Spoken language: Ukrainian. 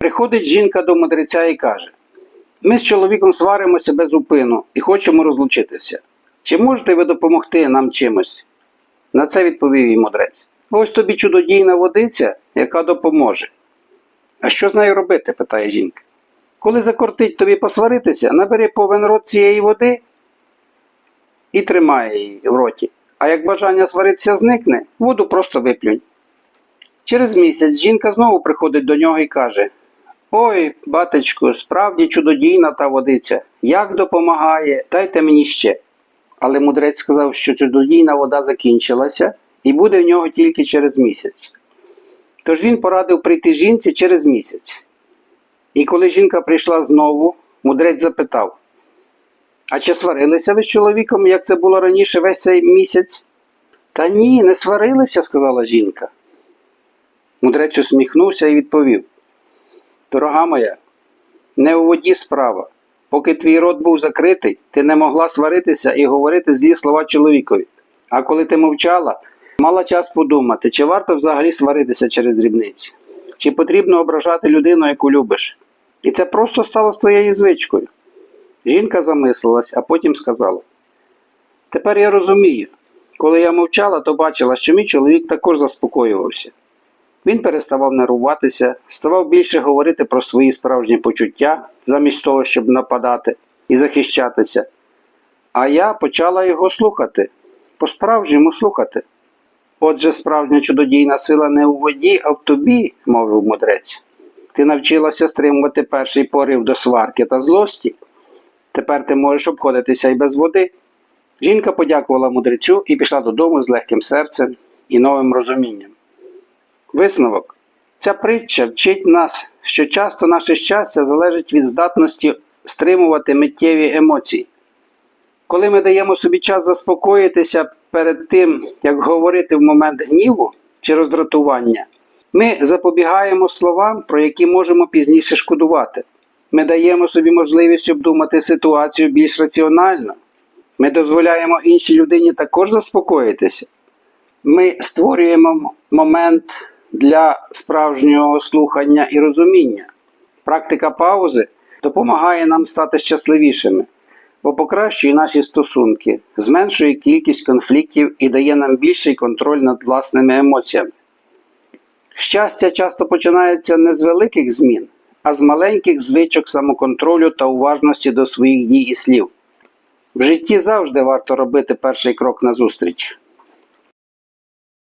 Приходить жінка до мудреця і каже: Ми з чоловіком сваримося без упину і хочемо розлучитися. Чи можете ви допомогти нам чимось? На це відповів їй мудрець. Ось тобі чудодійна водиця, яка допоможе. А що з нею робити? питає жінка. Коли закортить тобі посваритися, набери повен рот цієї води і тримає її в роті. А як бажання сваритися зникне, воду просто виплюнь. Через місяць жінка знову приходить до нього і каже: Ой, батечку, справді чудодійна та водиця, як допомагає, дайте мені ще. Але мудрець сказав, що чудодійна вода закінчилася і буде в нього тільки через місяць. Тож він порадив прийти жінці через місяць. І коли жінка прийшла знову, мудрець запитав: А чи сварилися ви з чоловіком, як це було раніше весь цей місяць? Та ні, не сварилися, сказала жінка. Мудрець усміхнувся і відповів: Дорога моя, не у воді справа. Поки твій рот був закритий, ти не могла сваритися і говорити злі слова чоловікові. А коли ти мовчала, мала час подумати, чи варто взагалі сваритися через дрібниці, чи потрібно ображати людину, яку любиш. І це просто стало твоєю звичкою. Жінка замислилась, а потім сказала: Тепер я розумію, коли я мовчала, то бачила, що мій чоловік також заспокоювався. Він переставав нервуватися, ставав більше говорити про свої справжні почуття, замість того, щоб нападати і захищатися. А я почала його слухати, по-справжньому слухати. Отже, справжня чудодійна сила не у воді, а в тобі, мовив мудрець. Ти навчилася стримувати перший порив до сварки та злості. Тепер ти можеш обходитися і без води. Жінка подякувала мудрецю і пішла додому з легким серцем і новим розумінням. Висновок. Ця притча вчить нас, що часто наше щастя залежить від здатності стримувати миттєві емоції. Коли ми даємо собі час заспокоїтися перед тим, як говорити в момент гніву чи роздратування, ми запобігаємо словам, про які можемо пізніше шкодувати. Ми даємо собі можливість обдумати ситуацію більш раціонально. Ми дозволяємо іншій людині також заспокоїтися. Ми створюємо момент для справжнього слухання і розуміння. Практика паузи допомагає нам стати щасливішими, бо покращує наші стосунки, зменшує кількість конфліктів і дає нам більший контроль над власними емоціями. Щастя часто починається не з великих змін, а з маленьких звичок самоконтролю та уважності до своїх дій і слів. В житті завжди варто робити перший крок назустріч.